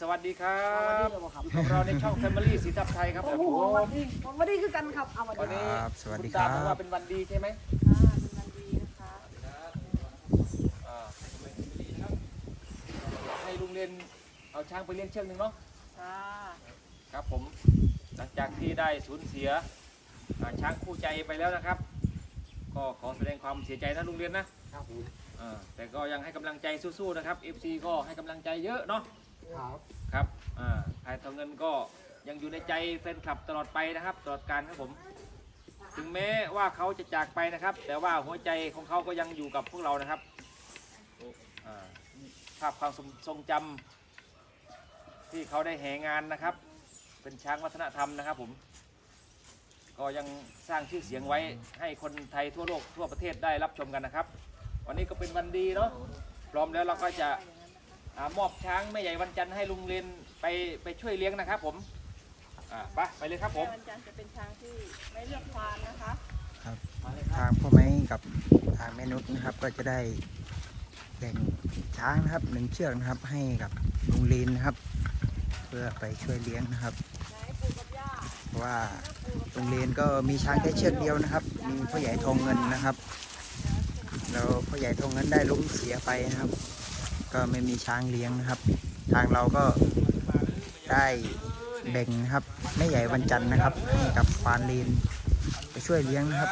สวัสดีครัสวัสดีบครับอยู่กับ เราในช่อง Family สีทับไทยครับโอ้ผมโหวันดีวันดีคือกันครับเอาวันวันดีนี้ครับสวัสดีณครัตาบบอกว่าเป็นวันดีใช่ไหมอ่าเป็นวันดีนะคะอ่าให้ลุงเรียนเอาช้างไปเลี้ยงเชือกหนึ่งเนาะ จ้าครับผมหลังจากที่ได้สูญเสียอ่าช้างคู่ใจไปแล้วนะครับ ก็ขอแสดงความเสียใจนะลุงเรียนนะ ครับผม อ่าแต่ก็ยังให้กำลังใจสู้ๆนะครับ FC ก็ให้กำลังใจเยอะเนาะ ครับครับอ่าภายทองเงินก็ยังอยู่ในใจแฟนคลับตลอดไปนะครับตลอดการครับผม ถึงแม้ว่าเขาจะจากไปนะครับ แต่ว่าหัวใจของเขาก็ยังอยู่กับพวกเรานะครับอ่าภาพความทรงทรงจำที่เขาได้แห่งานนะครับ เป็นช้างวัฒนธรรมนะครับผม ก็ยังสร้างชื่อเสียงไว้ให้คนไทยทั่วโลกทั่วประเทศได้รับชมกันนะครับ วันนี้ก็เป็นวันดีเนาะพร้อมแล้วเราก็จะ อามอบช้างแม่ใหญ่วันจันทร์ให้ลุงเรียนไปไปช่วยเลี้ยงนะครับผมอ่าไปไปเลยครับผม วันจันทร์จะเป็นช้างที่ไม่เลือกควานนะคะครับมาเลยครับ ทางพ่อไม้กับทางแม่นุชนะครับ ก็จะได้แบ่งช้างนะครับหนึ่งเชือกนะครับ ให้กับลุงลีนนะครับ เพื่อไปช่วยเลี้ยงนะครับ ไหนปู่กับย่าเพราะว่าลุงลีนก็มีช้างแค่เชือกเดียวนะครับ มีพ่อใหญ่ทองเงินนะครับ แล้วพ่อใหญ่ทองเงินได้ล้มเสียไปนะครับ ก็ไม่มีช้างเลี้ยงนะครับ ทางเราก็ได้แบ่งนะครับแม่ใหญ่วันจันทร์นะครับให้กับฟานลีนไปช่วยเลี้ยงนะครับ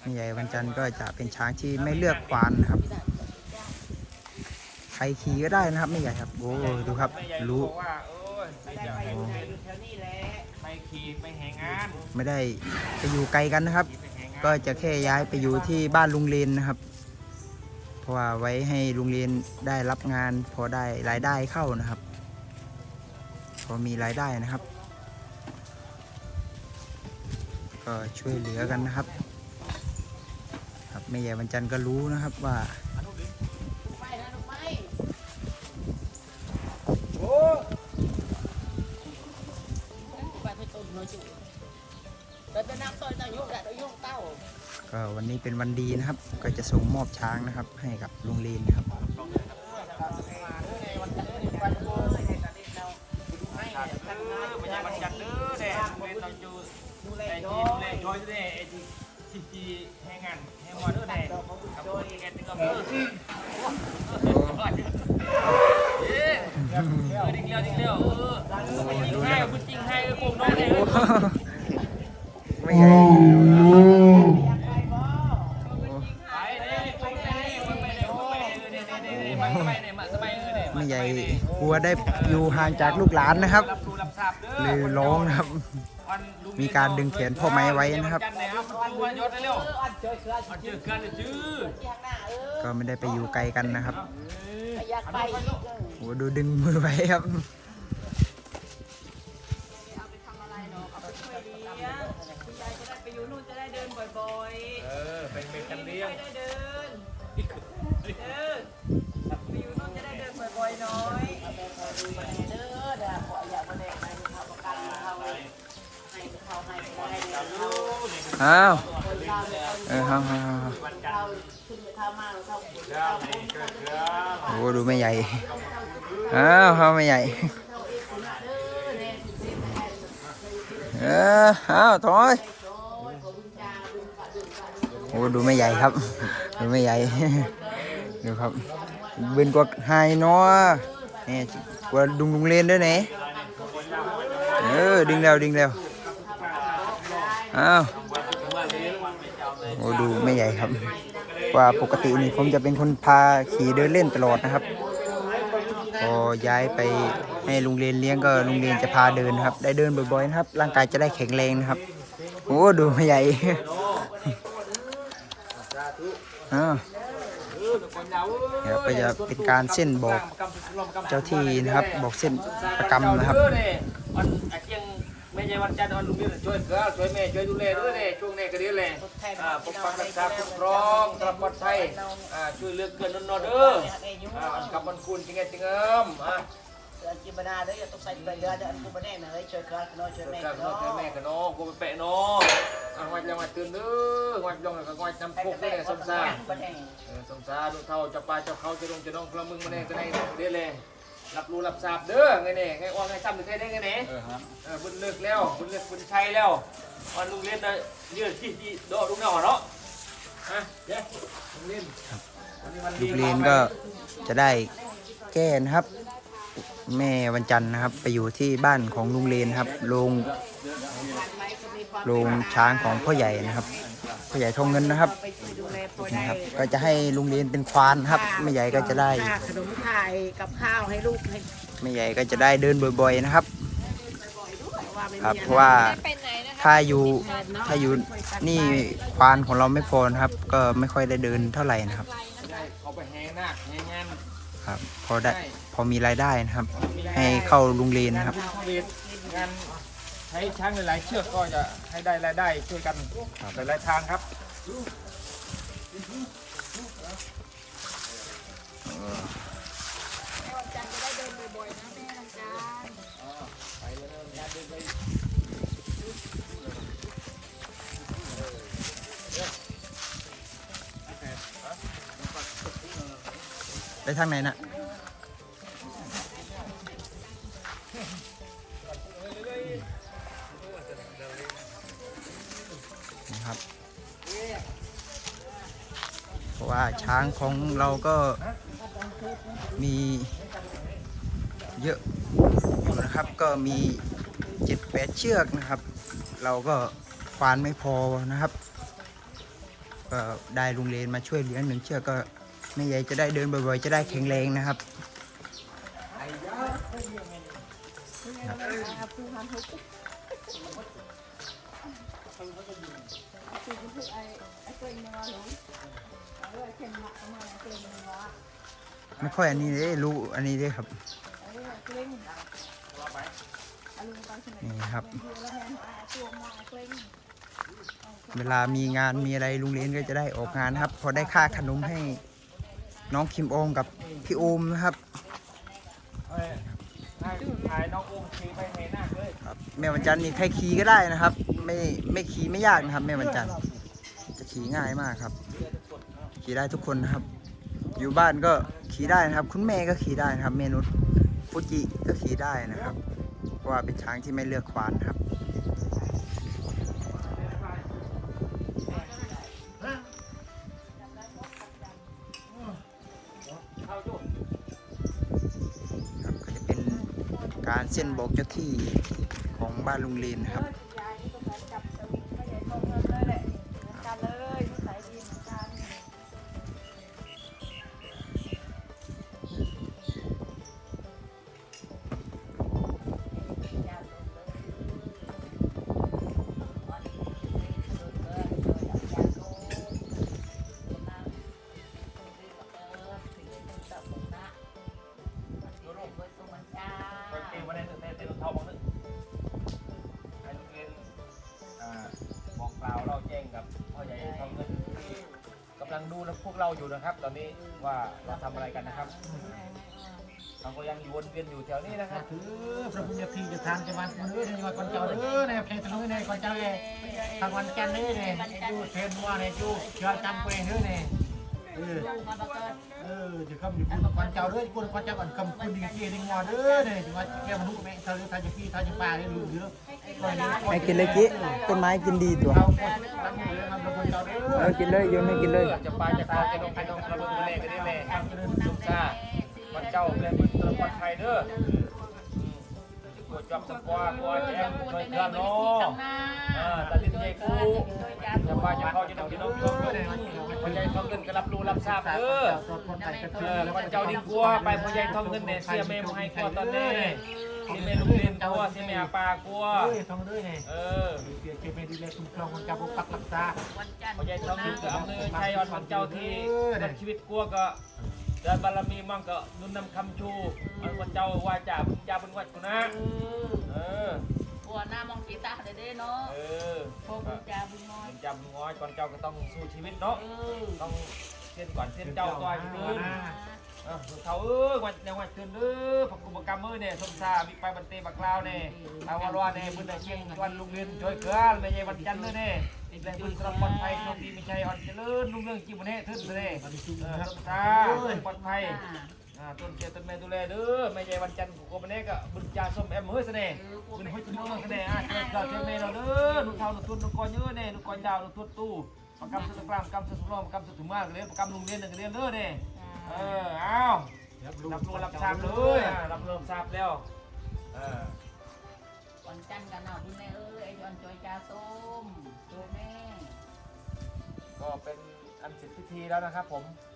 แม่ใหญ่วันจันทร์ก็จะเป็นช้างที่ไม่เลือกควานนะครับใครขี่ก็ได้นะครับไม่ใหญ่ครับโอ้ดูครับแม่ใหญ่รู้บอกว่าโอ้ย ไม่อยากให้ลุงเรียนไปขี่ไปแห่งานไม่ได้ไปอยู่ไกลกันนะครับ ขี่ไปแห่งานก็จะแค่ย้ายไปอยู่ที่บ้านลุงเลนนะครับ เพราะว่าไว้ให้ลุงเลนได้รับงานพอได้รายได้เข้านะครับ พอมีรายได้นะครับ ก็ช่วยเหลือกันนะครับ ครับแม่ใหญ่วันจันทร์ก็รู้นะครับว่า ก็วันนี้เป็นวันดีนะครับ ก็จะส่งมอบช้างนะครับ ให้กับลุงเลนนะครับไม่ใช่วันจันทร์เด้อเด้ลุงเรียนต้องอยู่ไอ้ที่ดูแลจอยเด้ไอ้ที่ที่ที่แห่งานแห่งวันเด้อเด้ครับผมแกตึงกับเด้อเอ๊ะเออดิ้งเลี้ยวดิ้งเลี้ยวเออจริงให้คุณจริงให้ปุ่มน้องเลย ไม่ใหญ่ ไปเลยไปเลยไปเลยไปเลยมาสบายเลยมาสบายเลย ไม่ใหญ่กลัวได้อยู่ห่างจากลูกหลานนะครับรับรู้รับทราบเด้เลยร้องนะครับ มีการดึงแขนพ่อไม้ไว้นะครับจันแล้วมันดูว่ายศเร็วอันเจอเกินจื้อก็ไม่ได้ไปอยู่ไกลกันนะครับอยากไปอีกโอ้ดูดึงมือไว้ครับเอาไปทำอะไรเนาะเอาไปช่วยเลี้ยงคุณยายจะได้ไปอยู่นู่นจะได้เดินบ่อยเออเป็นเป็นๆกันเลี้ยงไม่ได้เดินเออไปอยู่ อ้าวเราเนี่ยเออครับครับครับเขาขึ้นไปข้าวมาโอ้ดูไม่ใหญ่ อ้าวเขาไม่ใหญ่ เอออ้าวถอยโอ้ดูไม่ใหญ่ครับ ดูไม่ใหญ่ ดูครับเบนกว่าไฮเนาะนี่กว่าดุงดุงเลนด้วยเนี่ยเออดึงเร็วดึงเร็วอ้าว โอ้ดูไม่ใหญ่ครับกว่าปกตินี่ผมจะเป็นคนพาขี่เดินเล่นตลอดนะครับ พอย้ายไปให้ลุงเรียนเลี้ยงก็ลุงเรียนจะพาเดินครับ ได้เดินบ่อยๆนะครับ ร่างกายจะได้แข็งแรงนะครับ โอ้ดูไม่ใหญ่อ้าวเดี๋ยวก็จะเป็นการเส้นบอกเจ้าที่นะครับ บอกเส้นประกรรมนะครับ ไม่ใช่วันจันทร์วันลุงนี่ช่วยเกลือช่วยแม่ช่วยดูแลด้วยเลยช่วงนี้ก็ดีเลยอ่าปกปักรักษาคุ้มครองตลอดปลอดภัยช่วยเลือกเกินนอนเด้อนกับมันคุณจริงจริงเอิมอ่าอันกินบานาเด้อต้องใส่ไปเดือนอันกูบ่แน่นะเฮ้ยช่วยกันน้อยช่วยแม่กันเกิดเนาะแม่กันเนาะกูไปเปะเนาะอะงอยยังมาตื่นเด้องอยลงแล้วก็งอยน้ำพุกันได้แม่เลยสมซาซาบ่แน่เออสมซาดูเท่าจะปลาจะเขาจะลงจะน้องกระมึงมาเนี่ยก็ได้เด้เลย รับรู้รับทราบเด้อไงเนี่ยไงอ้อไงซ้ำถึงได้ไงเนี่ยเออฮะเออบุญเลิกแล้วบุญเลิกบุญชัยแล้ววันลุงเล่นนะยืดที่ที่โดดลุงเนาะเนาะฮะเย้ลุงเล่นวันนี้วันลูดีกเรียนก็จะได้แก้นะครับ แม่วันจันทร์นะครับ ไปอยู่ที่บ้านของลุงเลนครับโรงโรงช้างของพ่อใหญ่นะครับพ่อใหญ่ทองเงินนะครับ ไปดูแลพ่อนี่ได้ครับ ก็จะให้ลุงเลนเป็นควานนะครับแม่ใหญ่ก็จะได้ ค่าขนมถ่ายกับข้าวให้ลูกให้แม่ใหญ่ก็จะได้เดินบ่อยๆนะครับว่าไม่มีครับอะเพไรราะว่าถ้าอยู่ถ้าอยู่นี่ควานของเราไม่พอนะครับ ก็ไม่ค่อยได้เดินเท่าไหร่นะครับ ได้เขาไปแห่นาคแห่งานครับพอได้พอมีรายได้นะครับ ให้เข้าลุงเลนงานนะครับบุญโควิดงานใช้ช้างหลายๆเชือกก็จะให้ได้รายได้ช่วยกันหลายๆทางครับ ไปทางไหนน่ะ ว่าช้างของเราก็มีเยอะอยู่นะครับก็มีเจ็ดแปดเชือกนะครับ เราก็ควานไม่พอนะครับก็ได้ลุงเลนมาช่วยเลี้ยงหนึ่งเชือกก็แม่ใหญ่จะได้เดินบ่อยๆ จะได้แข็งแรงนะครับ ไม่ค่อยอันนี้เลยรู้อันนี้เลยครับนี่ครับเวลามีงานมีอะไรลุงเลนก็จะได้ออกงานนะครับ พอได้ค่าขนมให้น้องคิมโอมกับพี่โอมนะครับเอ้ยให้ถ่ายน้องอุ้มขี่ไปแห่นาคเลยครับแม่วันจันทร์นี่ใครขี่ก็ได้นะครับ ไม่ไม่ขี่ไม่ยากนะครับ แม่วันจันทร์จะขี่ง่ายมากครับ ขี่ได้ทุกคนนะครับ อยู่บ้านก็ขี่ได้นะครับ คุณแม่ก็ขี่ได้นะครับ เมนุษฟูจิก็ขี่ได้นะครับเพราะว่าเป็นช้างที่ไม่เลือกควานครับเข้าจุดครับก็จะเป็นการเส้นบอกเจ้าที่ของบ้านลุงเลนนครับ ดูพวกเราอยู่นะครับ ตอนนี้ว่าเราทำอะไรกันนะครับเราก็ยังอยู่วนเวียนอยู่แถวนี้นะครับถือพระพุทธทีจะทานจะมันมือในวันก่อนเจ้าเด้อในเพลงตะลุยในก่อนเจ้าเองทางวันจันทร์นี่เนี่ยดูเทนว่าเนี่ยดูเชื่อจำไปเด้อเนี่ย เออเออจะคำอยู่คุณก่อนเจ้าเด้อคุณก่อนเจ้าก่อนคำคุณดีกี่ดิ้งว่าเด้อเนี่ยจังหวัดแก้มนุษย์แม่ทะเลทะจะพี่ทะจะป่าเนี่ยลืมเยอะให้กินเลยจิต้นไม้กินดีตัวเราก็ตั้งเลยครับเราคนเจ้าเด้เอออกินเลยโยนให้กินเลยจะปลาจะคอจะลงไปลงกระเบื้องแม่กันนี่แม่สุขซาวันเจ้าเรียนบุญตะวันไทยเด้อปวดจับสปอปวดแจ้งเคยเคลื่อนเนาะอ่ตัดสินใจกู จะปลาจะคอจะลงจะลงจะลงเด้อพ่อใหญ่ทองเงินก็รับรู้รับทราบเด้อเออวันเจ้าดิ้งกลัวไปพ่อใหญ่ทองเงินเนี่ยเสียแม่มให้กลัวตอนนี้สิแม่ลูกเรียนกลัวสิแม่อาปากลัวทองด้วยเนี่ยเออเสียเกม่ดีเลยคุณครองคนจับปักรักษาพ่อใหญ่ทองเงินก็อำนวยชัยอ่อนของเจ้าที่นักชีวิตกลัวก็เดินบารมีมั่งก็นุนนำคำชูอันวันเจ้าว่าจ่าบุญญาบุญวัดกูนะเออ บัวหน้ามองกีตาร์เลยเด้เนาะเออพวกบุญจาบุญน้อยบุญจาบุญง้อยก่อนเจ้าก็ต้องสู้ชีวิตเนาะ เออต้องเส้นก่อนเส้นเจ้าก็ให้ยืนนะเเออเขาเอ้ยวันยังวันเตือนเด้อผักกุบกรรมมือเนี่ยสมซามีไปบันเตบักลาวเนี่ยเอาวารวาเนี่ยบุญเชียงวันลุงเรียนช่วยเกลือไม่ใช่วันจันทร์เลยเนี่ยอีกแล้วบุญสำหรับปลอดภัยโชคดีไม่ใช่อ่อนเจริญลุงเรื่องจีบเนี่ยทึ่นเลยเออสมซาปลอดภัย อ่าต้นเกียรต้นแม่ดูแลเด้อไม่ใช่วันจันทร์กูก็ไม่ได้ก็บุญจ่าส้มแอมเฮ้ยเสน่ห์บุญห้อยจุ๊บเสน่ห์อะเจ้าเจ้าเจ้าแม่เราเด้อลูกเท่าลูกตุนลูกกอนเยอะเนี่ยลูกกอนยาวลูกตุนตู้ประกำสุดกลางประกำสุดสุดรองประกำสุดถึงมากเลยประกำลุงเรียนหนึ่งเรียนเด้อเนี่ยเออเอารับรู้รับทราบเลยอะรับรู้รับทราบแล้วเออวันจันทร์กันเอาคุณแม่เอ้ยไอ้ยอนจอยจาส้มตัวแม่ก็เป็นอันเสร็จพิธีแล้วนะครับผมอ่า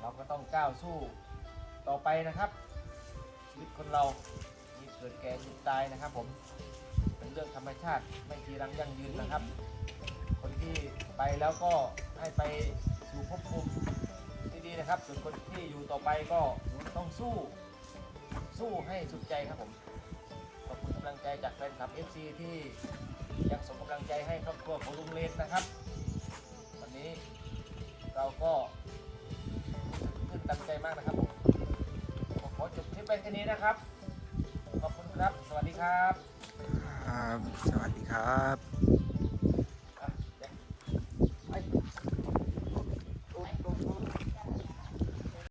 เราก็ต้องก้าวสู้ต่อไปนะครับ ชีวิตคนเรามีเกิดแก่จ็บตายนะครับ ผมเป็นเรื่องธรรมชาติไม่ทีรังยั่งยืนนะครับ คนที่ไปแล้วก็ให้ไปสู่ภพภูมิที่ดีนะครับ ส่วนคนที่อยู่ต่อไปก็ต้องสู้สู้ให้สุดใจครับผมขอบคุณกำลังใจจากแฟนคลับ FC ที่ยังส่งกำลังใจให้ครอบครัวของลุงเลนนะครับ วันนี้เราก็ ตั้งใจมากนะครับผมผมขอจบคลิปไปแค่นี้นะครับ ขอบคุณครับ สวัสดีครับ ครับ สวัสดีครับ